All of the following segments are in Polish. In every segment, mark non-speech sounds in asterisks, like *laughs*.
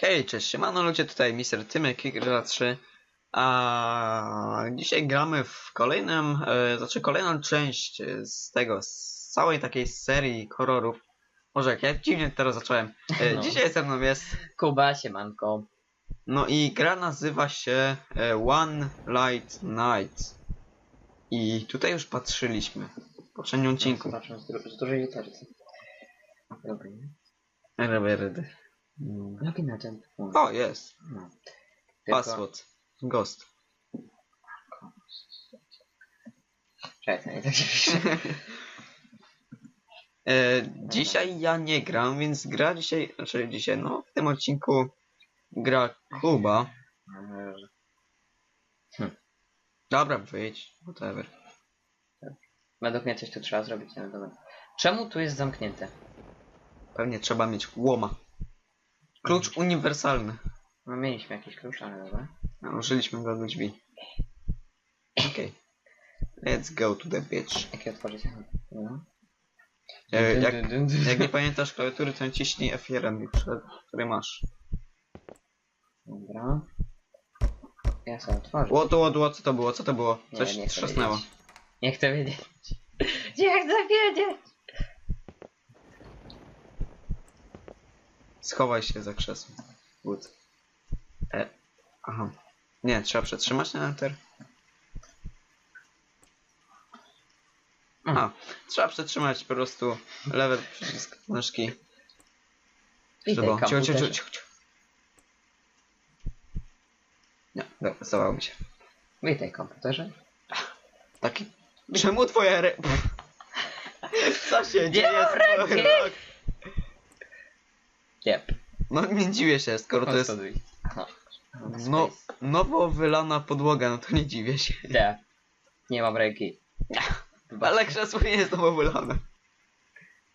Hej, cześć, siemano ludzie, tutaj Mr. Tymek, Gra 3 A dzisiaj gramy w kolejnym, e, znaczy kolejną część e, z tego, z całej takiej serii horrorów. Może jak ja dziwnie teraz zacząłem. E, No. Dzisiaj ze mną jest, Kuba, siemanko. no i gra nazywa się e, One Light Night. I tutaj już patrzyliśmy w poprzednim odcinku. Zobaczmy z, dru- z dużej litery. Dobra, Rewerdy. Login agent. O, jest. No. Tylko- Password. Ghost. Czekaj, tak się. *laughs* E, dzisiaj ja nie gram, więc gra dzisiaj, znaczy dzisiaj, no w tym odcinku gra Kuba. Dobra, wyjdź, whatever. Według mnie coś tu trzeba zrobić, ale dobra. Czemu tu jest zamknięte? Pewnie trzeba mieć łoma. Klucz uniwersalny. No mieliśmy jakiś klucz, ale dobra. No, użyliśmy go do drzwi. Okej. Let's go to the beach. Jakie otworzyć? No. E, jak, jak nie pamiętasz klawiatury, to naciśnij F1, już, który masz. Dobra. Ja sobie otworzę. Ło, to, ło, co to było, co to było? Nie, Coś nie chcę trzasnęło. wiedzieć. Nie chcę wiedzieć. *laughs* Nie chcę wiedzieć! Schowaj się za krzesłem. Good. E, aha. Nie, trzeba przetrzymać na enter. Aha. Trzeba przetrzymać po prostu lewy przycisk myszki. Żeby- cicho, cicho, cicho, cicho. Nie, dobra, zdawało mi się. Witaj, komputerze. Taki. Czemu twoja re... Co się dzieje z twoim! Yep. No nie dziwię się, skoro to jest no, nowo wylana podłoga, no to nie dziwię się. Nie. Nie mam ręki. *laughs* Ale krzesło nie jest nowo wylane.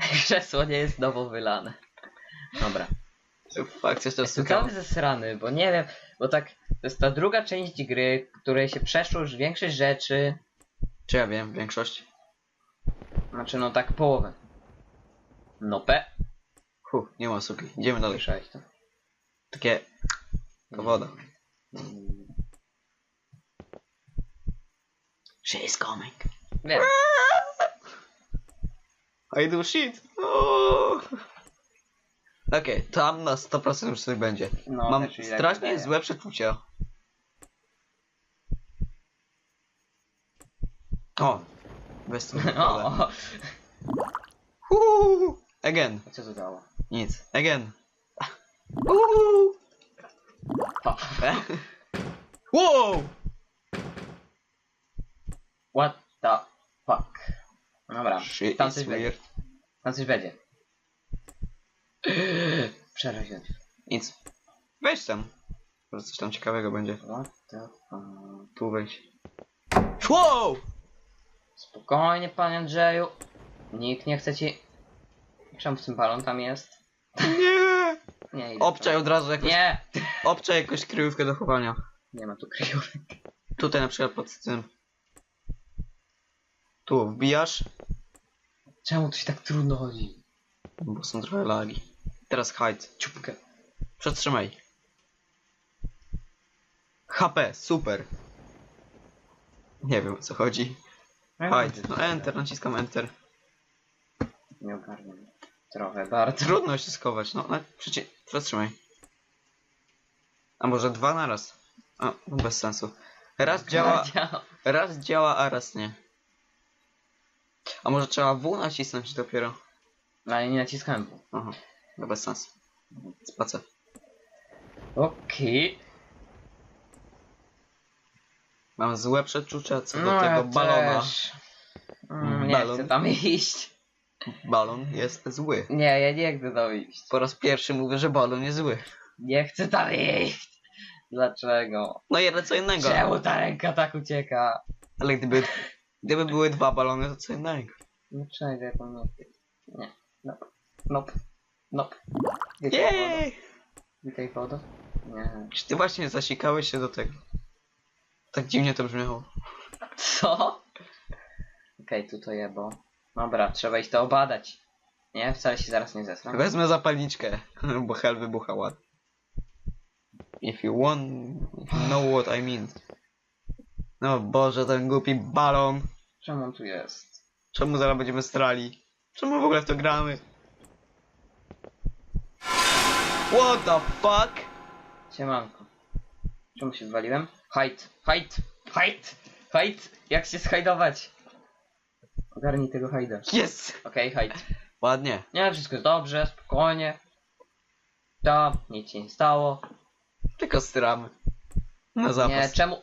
Krzesło nie jest nowo wylane. Dobra. Fakt, jeszcze Jestem stukam. cały zesrany, bo nie wiem, bo tak, to jest ta druga część gry, której się przeszło już większość rzeczy, Czy ja wiem, większość? znaczy no tak połowę. No pe. Huh, nie ma suki. Idziemy dalej. Słyszałeś to? Takie... To woda. She is coming. Wiem. I do shit. Okej, tam na 100% już coś będzie. No, Mam tak strasznie wydaje. złe przeczucia. O! Bez *laughs* O, o. Again. A co to dało? Nic. Again. Uuu. O. Wow! What the fuck? Dobra, Shit tam is coś będzie. weird. Tam coś będzie. *gasps* Przeraźliwy. Nic. Wejdź tam. Może coś tam ciekawego będzie. What the fuck? Tu wejdź. Wow! Spokojnie, panie Andrzeju. Nikt nie chce ci... Czemu w tym balon tam jest? Nie! Nie, idę Obczaj tam. od razu jakoś, Nie! obczaj jakąś kryjówkę do chowania. Nie ma tu kryjówek. Tutaj na przykład pod tym. Tu wbijasz, Czemu to się tak trudno chodzi? bo są trochę lagi. Teraz hide. Ciupkę. Przetrzymaj. HP, super. Nie wiem o co chodzi. Hide. No enter, naciskam enter. Nie ogarniam. Trochę bardzo. Trudno się schować, no, no przecie, przetrzymaj. A może dwa naraz? A, no bez sensu. Raz działa, raz działa, a raz nie. A może trzeba W nacisnąć dopiero? No ale nie naciskałem W. Aha, no bez sensu. Spacer. Okej. Mam złe przeczucia co do No, tego ja balona. Też. Mm, nie Balon. chcę tam *laughs* iść. Balon jest zły. Nie, ja nie chcę tam iść. Po raz pierwszy mówię, że balon jest zły. Nie chcę tam iść. Dlaczego? No i co innego. Czemu ta ręka tak ucieka? Ale gdyby, gdyby były dwa balony, to co innego. Dlaczego ja tam nie. Nope. Witaj wodo. Jej! Witaj wodo. Nie. Czy ty właśnie zasikałeś się do tego? Tak dziwnie to brzmiało. Co? Okej, tu to jebo. Dobra, trzeba iść to obadać. Nie, wcale się zaraz nie zesram. Wezmę zapalniczkę, *laughs* bo hel wybucha ładnie. If you want, if you know what I mean. No Boże, ten głupi balon. Czemu on tu jest? Czemu zaraz będziemy strali? Czemu w ogóle w to gramy? What the fuck? Siemanko. Czemu się zwaliłem? Hajt, hajt, hajt, hajt! Jak się schajdować? Ogarnij tego hajda. Jest! Okej, hajt. Ładnie. Nie, wszystko jest dobrze, spokojnie. To, nic się nie stało. Tylko stramy. Na Nie, zapas. czemu?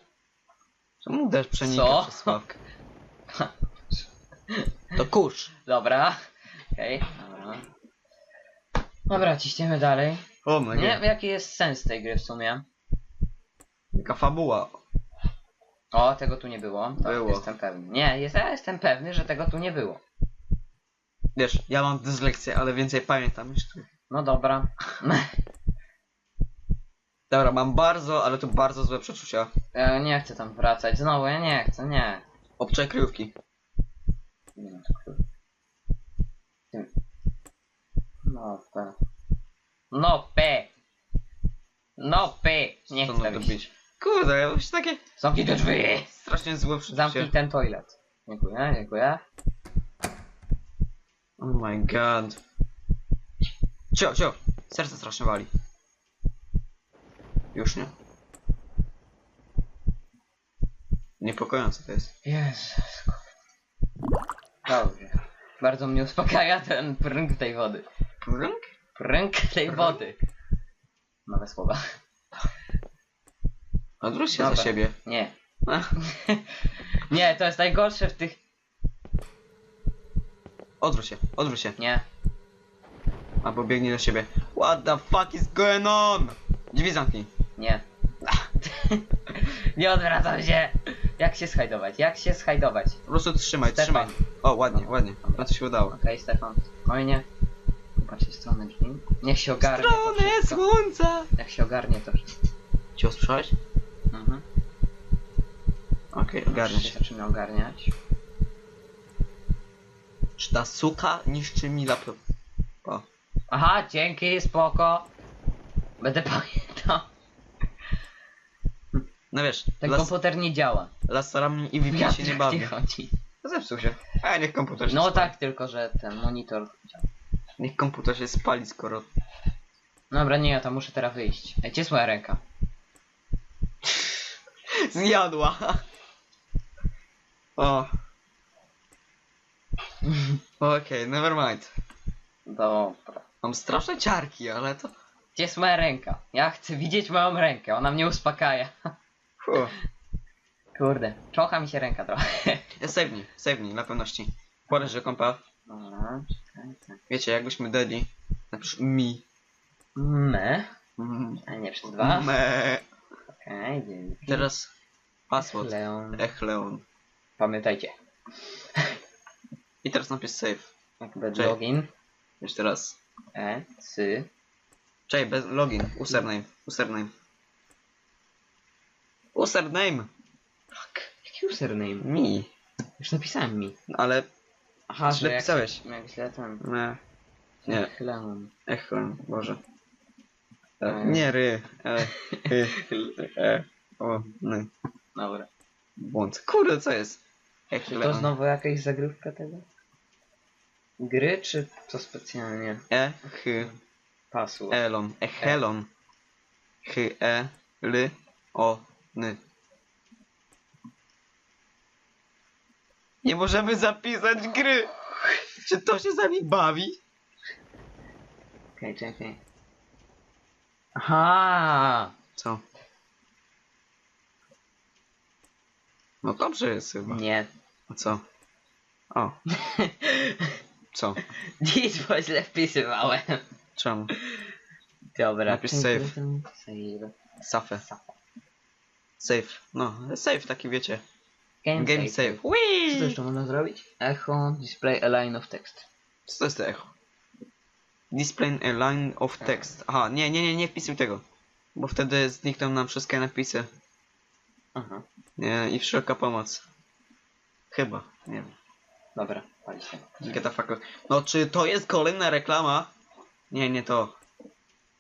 Czemu deszcz przenika Co? przez? *laughs* To kurz. Dobra. Okej, dobra. Dobra, ciśniemy dalej. O my Nie wiem jaki jest sens tej gry w sumie. Jaka fabuła. O, tego tu nie było. To Było. Jestem pewny. Nie, jest, ja jestem pewny, że tego tu nie było. Wiesz, ja mam dyslekcję, ale więcej pamiętam ty. No dobra. *laughs* Dobra, mam bardzo, ale to bardzo złe przeczucia. Ja nie chcę tam wracać. Znowu, ja nie chcę, nie. Obczaj kryjówki. Nie tu. Tym. No P. No P. No P. Nie Co chcę. Kurde, już takie Zamknij te drzwi. strasznie złe Zamknij przeczucie. ten toilet. Dziękuję, dziękuję. Oh my god. Cio, cio. Serce strasznie wali. Już nie? Niepokojące to jest. Jezus. Dobrze. Bardzo mnie uspokaja ten pręg tej wody. Prunk? Pręg tej wody. Nowe słowa. Odwróć się Dobra. za siebie. Nie. Ach, *laughs* Nie, to jest najgorsze w tych... Odwróć się, odwróć się. Nie. Albo biegnij do siebie. What the fuck is going on? Drzwi zamknij. Nie. *laughs* Nie odwracam się. Jak się schajdować? Jak się schajdować? Po prostu trzymaj, Stefan. trzymaj. O, ładnie, ładnie. Na to się udało. Okej, Stefan, spokojnie. Popatrzcie stronę drzwi. Niech się ogarnie to Stronę wszystko. słońca! Jak się ogarnie to wszystko. Cię usłyszałeś? Mhm. Okej, ogarnę się. Ogarniać. Czy ta suka niszczy mi laptop? O. Aha, dzięki, spoko. Będę *laughs* pamiętał. No wiesz, Ten las, komputer nie działa. laserami i VP się nie Jak bawi. ci chodzi? Zepsuł się. A niech komputer się No spali. tak, tylko że ten monitor działa. Niech komputer się spali, skoro... Dobra, nie, ja tam muszę teraz wyjść. Ej, gdzie jest moja ręka? Zjadła! O. Okej, never mind. Dobra. Mam straszne ciarki, ale to... Gdzie jest moja ręka? Ja chcę widzieć moją rękę, ona mnie uspokaja. Fu. Kurde, czocha mi się ręka trochę. Ja save me, save me, dla pewności. Poleż do kompa. Dobra. Wiecie, jakbyśmy dali... Napisz mi. Me, Mm. a nie przez dwa. Me. Okej, dzięki. Teraz password. Leon. Ech, Leon. Pamiętajcie, I teraz napisz save. będzie Czekaj. login, Jeszcze raz. e, cy, Czekaj, bez login. Username. Username. Username! fuck, jaki username? Mi. Już napisałem mi. No, Ale... Aha, Źle że jak, pisałeś. jak źle ten, Nie. Nie. Leon. Ech, Leon. Boże. E, E. nie, ry. E, y, *laughs* e. O, no. Dobra. Błąd. Kurde, co jest? Ech, Czy to znowu jakaś zagrywka tego? Gry, czy co specjalnie? E, ch, Password. elon. Echelon. Ch, e, l, o, n. Nie możemy zapisać gry! Czy to się z nami bawi? Okej, czekaj. Aha! Co? No dobrze jest chyba. Nie. A co? O, *laughs* co? Nic, bo źle wpisywałem. Czemu? Dobra. Napisz save. Save. Safę. Save. No, save taki wiecie. Game, Game save. Co to jeszcze można zrobić? Echo, display a line of text. Co to jest to echo? Display a line of text. Aha, nie, nie, nie, nie wpisuj tego. Bo wtedy znikną nam wszystkie napisy. Aha. Nie, i wszelka pomoc. Chyba, nie wiem. Dobra, pali się. Get the fuck. No, czy to jest kolejna reklama? Nie, nie to.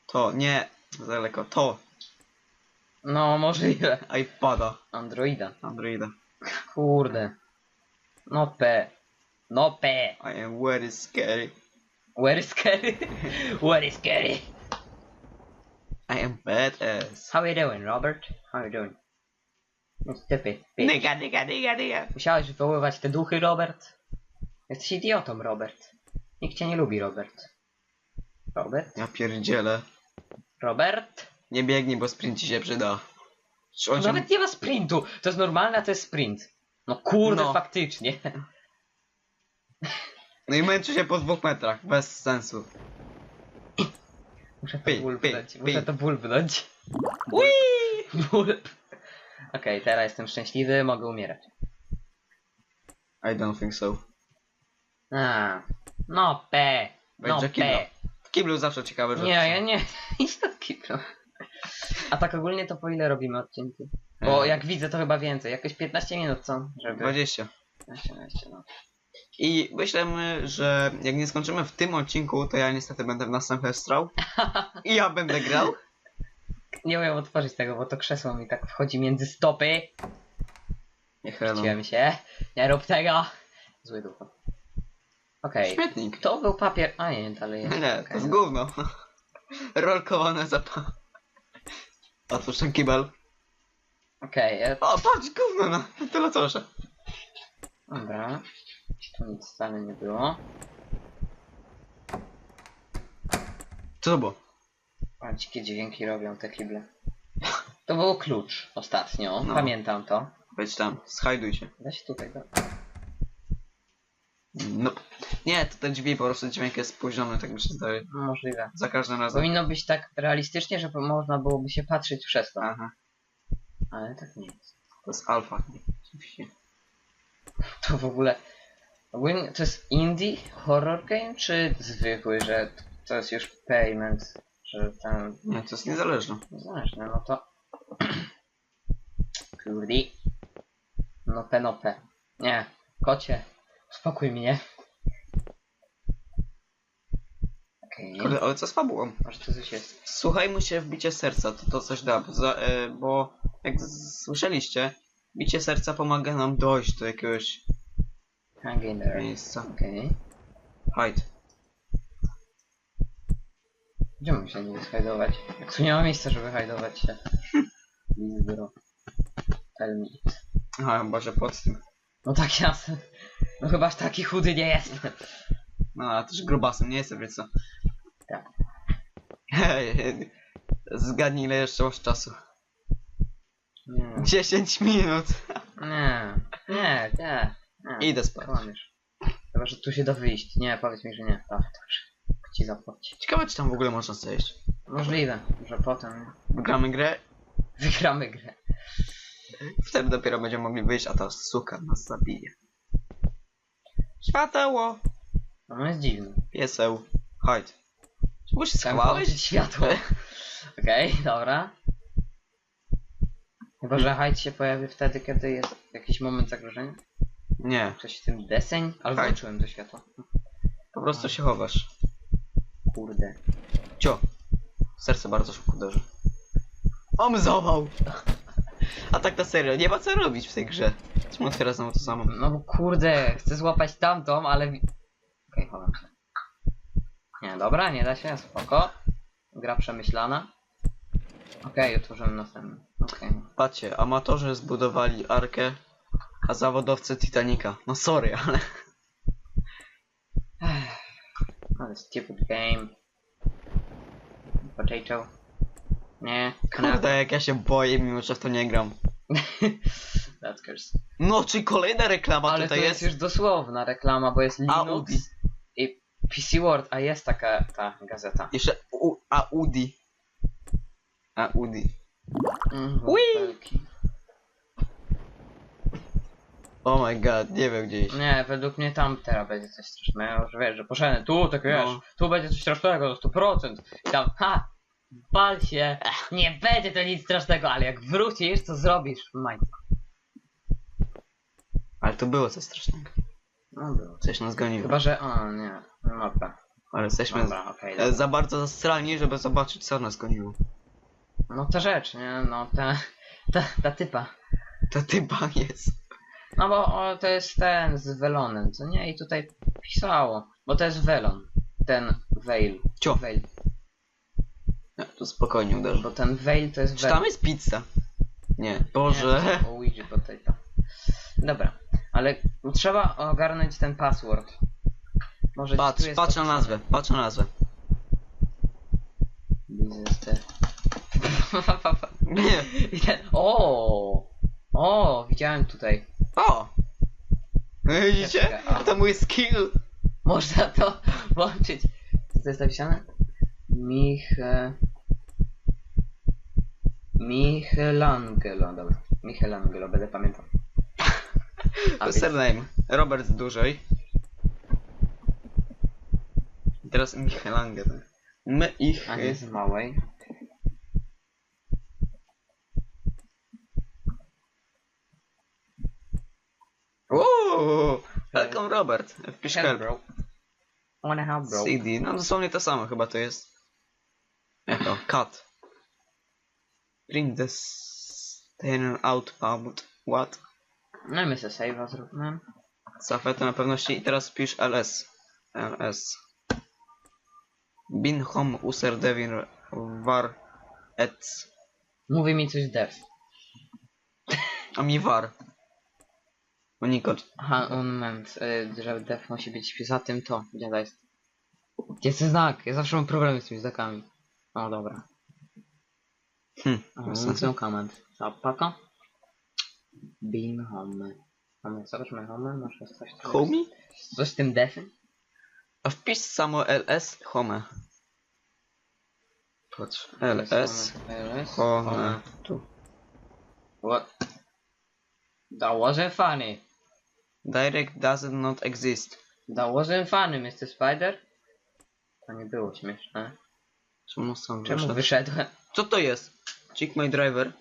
To, nie. Za daleko. To. No, możliwe. iPada. Androida. Androida. Kurde. No P. No P. I am very scary. Where is Scary? Where is Scary? I am badass. How you doing, Robert? How you doing? No bitch. Nigga, nigga, nigga, nigga. Musiałeś wywoływać te duchy, Robert? Jesteś idiotą, Robert. Nikt cię nie lubi, Robert. Robert? Ja pierdzielę. Robert? Nie biegnij, bo sprint ci się przyda. Czy on się... Nawet nie ma sprintu. To jest normalne, a to jest sprint. No kurde, No. faktycznie. No i męczy się po dwóch metrach. Bez sensu. Muszę to Pi, bulbnąć. Muszę pi. to bulbnąć. Ui! Bulb. Okej, teraz jestem szczęśliwy, mogę umierać. I don't think so. A, no P. No. W kiblu zawsze ciekawe rzeczy. Nie, ja nie. *laughs* Idź do kibla. A tak ogólnie to po ile robimy odcinki? Bo E, jak widzę to chyba więcej. Jakieś 15 minut co? Żeby... 20. 15, 15, no. I myślę, że jak nie skończymy w tym odcinku, to ja niestety będę w następnym strał. *laughs* I ja będę grał. Nie umiem otworzyć tego, bo to krzesło mi tak wchodzi między stopy. Nie. Chciałem się. Nie rób tego. Zły duch. Okej. Śmietnik. To był papier. A nie, dalej jest. Nie, to Okej. jest gówno. *laughs* Rolkowane zapa. Otwórz ten kibel. Okej, e, O, patrz, gówno na wentylatorze. dobra. Tu nic wcale nie było. Co to było? A dzikie dźwięki robią te kible. To był klucz ostatnio, No. pamiętam to. Wejdź tam, schajduj się. Da się tutaj go. No. Nie, to te drzwi po prostu dźwięk jest spóźniony, tak mi się zdaje. No, Możliwe. Za każdym razem. Powinno być tak realistycznie, żeby można byłoby się patrzeć przez to. Aha, Ale tak nie jest. to jest alfa. Oczywiście. To w ogóle. Ogólnie to jest indie horror game, czy zwykły, że to jest już payment, że tam. Nie, to jest niezależne. Zależne, no to. *clears throat* Kurde. No te no te. Nie, kocie. Spokój mnie. Okej. Kurde, ale co z fabułą? Może to coś jest. Słuchajmy się w bicie serca, to, to coś da, bo, za, e, bo jak z- słyszeliście, bicie serca pomaga nam dojść do jakiegoś Hang in there. miejsca. Okej. Hide. Gdzie mam się nie zhajdować? Jak tu nie ma miejsca, żeby hajdować się. Bro. Tell me it. Boże, pod tym. No tak jasne. No chyba aż taki chudy nie jestem. No, a też grubasem, nie jestem, więc co? Tak. Hej, zgadnij ile jeszcze masz czasu. Nie. 10 minut. Nie. Nie, nie. nie. Idę spać. Kłamiesz. Chyba, że tu się da wyjść. Nie, powiedz mi, że nie. Tak, dobrze. Ci zapłacić. Ciekawe, czy tam w ogóle można zejść. Możliwe, że potem nie. Gramy grę, wygramy grę. wtedy dopiero będziemy mogli wyjść, a ta suka nas zabije. Świateło! No jest dziwne. Pieseł. Hide. Czemu się Chciałem schowałeś? włączyć światło. *laughs* Okej, dobra. Chyba, że hajt się pojawi wtedy, kiedy jest jakiś moment zagrożenia. Nie, Coś w tym deseń? Ale Hajt. włączyłem to światło. po prostu się chowasz. Kurde. Cio. Serce bardzo szybko uderzy. Om zawał! A tak na serio, nie ma co robić w tej grze. Czemu otwiera znowu to samo? No bo kurde, chcę złapać tamtą, ale... wi- Okej, chowam się. Nie, dobra, nie da się, spoko. Gra przemyślana. Okej, otworzymy następny. Okej. Patrzcie, amatorzy zbudowali arkę, a zawodowcy Titanica. No sorry, ale... Ale stupid game. Potato. Nie. Kurde, jak ja się boję, mimo że w to nie gram. *laughs* That's curse. No, czy kolejna reklama Ale to tutaj jest jest? już dosłowna reklama, bo jest Linux Audi. i PC World, a jest taka ta gazeta. Jeszcze U Audi. Audi. Mm, Ui. wafelki. Oh my god, nie wiem gdzie iść. Nie, według mnie tam teraz będzie coś strasznego, że wiesz, że poszedłem tu, tak wiesz, No. tu będzie coś strasznego, 100%. I tam, ha, bal się, nie będzie to nic strasznego, ale jak wrócisz, to zrobisz, majtko. Ale to było coś strasznego. No było. Coś nas goniło. Chyba, że, o nie, no dobra, Ale jesteśmy dobra, okej, e, dobra. za bardzo zastrani, żeby zobaczyć co nas goniło. No ta rzecz, nie? No ta, ta, ta typa. To typa jest. No bo o, to jest ten z Velonem, co nie? I tutaj pisało, bo to jest Velon. Ten Veil. Cio. Veil. Ja, to spokojnie uderzę. Bo ten Veil to jest Czy tam jest pizza? Nie, Nie, Boże. to Luigi Potato. Dobra, ale trzeba ogarnąć ten password. Może tu Patrz, jest patrz na opisane. nazwę, patrz na nazwę. Nie. *laughs* *laughs* O! O, widziałem tutaj. No Widzicie? To mój skill. Można to *laughs* włączyć. Co to jest napisane? Mich... Michelangelo, dobra. Michelangelo, będę pamiętał. *laughs* A Surname. Robert z dużej. I Teraz Michelangelo. My ich. a nie z małej. Uuu! Robert. Wpisz help. bro. Wanna help, bro. CD. No dosłownie to samo chyba to jest. Jak to? Cut. Print the stain outbound. What? No i my se save'a zróbmy. Zafetę na pewności i teraz pisz ls. ls. Bin home user devin var et. Mówi mi coś dev. A mi var. Unicode. Aha, un moment, y, że dev musi być za tym to. Gdzie to jest? Gdzie jest ten znak? Ja zawsze mam problemy z tymi znakami. O, dobra. Hm. No comment. Zapaka. Bin home. Home, zobaczmy home, może jest coś tu Homie? Coś z tym defem? A wpisz samo ls home. Patrz. ls LS. home. Tu. What? That wasn't funny. Direct does not exist. That wasn't funny, Mr. Spider. To nie było śmieszne. Czemu sam Czemu wyszedł? wyszedłem? Co to jest? Chick my driver?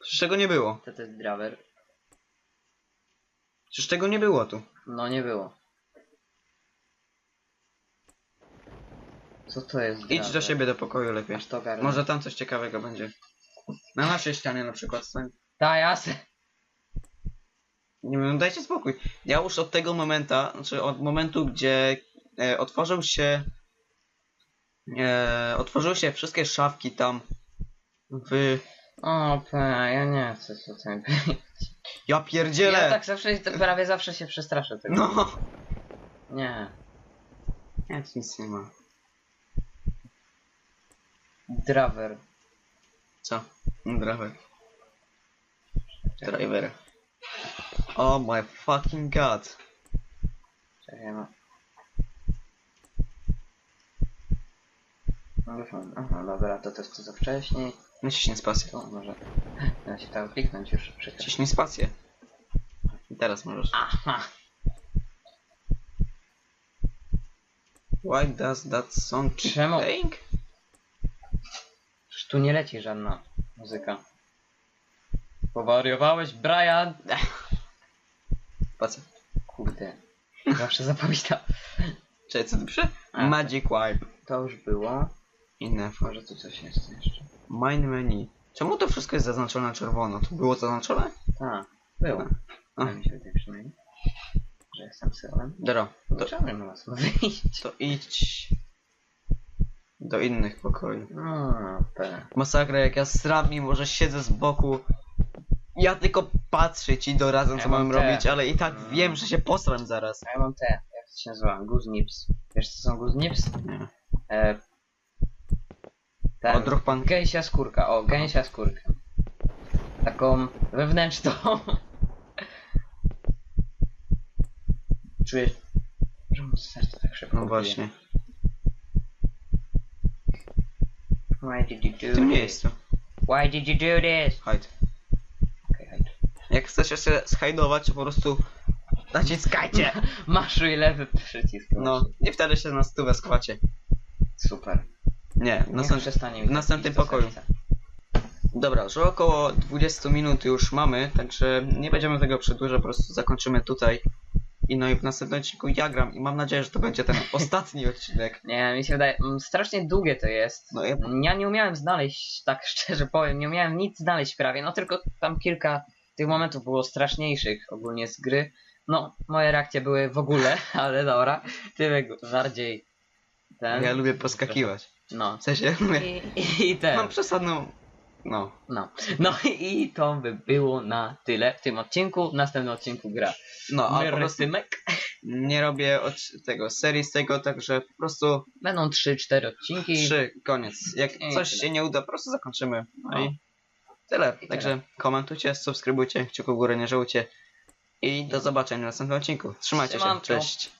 Przecież tego nie było. To to jest driver. Przecież tego nie było tu. No nie było. Co to jest Idź driver? do siebie do pokoju lepiej. Aż to. Może tam coś ciekawego będzie. Na naszej ścianie na przykład. stań. Ta jasne. Nie wiem, dajcie spokój. Ja już od tego momenta, znaczy od momentu, gdzie e, otworzył się e, otworzyły się wszystkie szafki tam w... O, pe, ja nie chcę tutaj być. Ja pierdzielę! Ja tak zawsze, prawie zawsze się przestraszę tego. No! Nie. Ja tu nic nie ma. Driver. Co? Driver. Driver. Oh my fucking god. Czekaj, no. No. Aha, dobra, to jest to za wcześniej. Naciśnij spację. To może... *laughs* Ja się tam kliknąć już przecież. Naciśnij spację. I teraz możesz. Aha. Why does that song keep Czemu? playing? Przecież tu nie leci żadna muzyka. Powariowałeś, Brian? *laughs* Spacja. Kurde. Zawsze zapominam. Czekaj, co tu pisze? A. Magic Wipe. To już było. Inne. Może tu coś jest jeszcze. Mine menu. Czemu to wszystko jest zaznaczone na czerwono? To było zaznaczone? Tak, było. A. Tak mi się wydaje przynajmniej. Że jestem sylem. Dobra. To, Czemu nie ma stąd wyjść? to idź do innych pokoi. Pe. Masakra, jak ja sram, mimo że siedzę z boku. Ja tylko patrzę ci doradzam, Ja co mam mam te. robić, ale i tak Mm. wiem, że się posram zaraz. A ja mam te, jak to się nazywa? Goose Nips. Wiesz co są Goose Nips? Nie. E, ten, Odruch pan... gęsia skórka, o, gęsia skórka. Taką wewnętrzną. *laughs* Czujesz, że mu serce tak szybko No bije. właśnie. Why did you do W tym this? miejscu. Why did you do this? Hide. Jak chcesz się schajdować, to po prostu naciskajcie. *laughs* Maszuj lewy przycisk. No, i wtedy się na stówę skłacie. Super. Nie, Niech następ... przestanie w następnym tak do pokoju. Dobra, że około 20 minut już mamy, także nie będziemy tego przedłużać, po prostu zakończymy tutaj. I no i w następnym odcinku ja gram i mam nadzieję, że to będzie ten *laughs* ostatni odcinek. Nie, mi się wydaje, mm, strasznie długie to jest. No ja, Ja nie umiałem znaleźć, tak szczerze powiem, nie umiałem nic znaleźć prawie, no tylko tam kilka tych momentów było straszniejszych ogólnie z gry. No, moje reakcje były w ogóle, *laughs* ale dobra, ty bardziej ten. ja lubię poskakiwać. No. W sensie. I, i, i ten. Mam przesadną. No. No. No i to by było na tyle w tym odcinku. W następnym odcinku gra No, a po prostu nie robię od tego serii z tego, także po prostu Będą 3-4 odcinki. trzy, koniec. Jak coś tyle. się nie uda, po prostu zakończymy. No, No. i tyle. Także komentujcie, subskrybujcie, kciuków w górę nie żałujcie. I do zobaczenia w następnym odcinku. Trzymajcie się, cześć.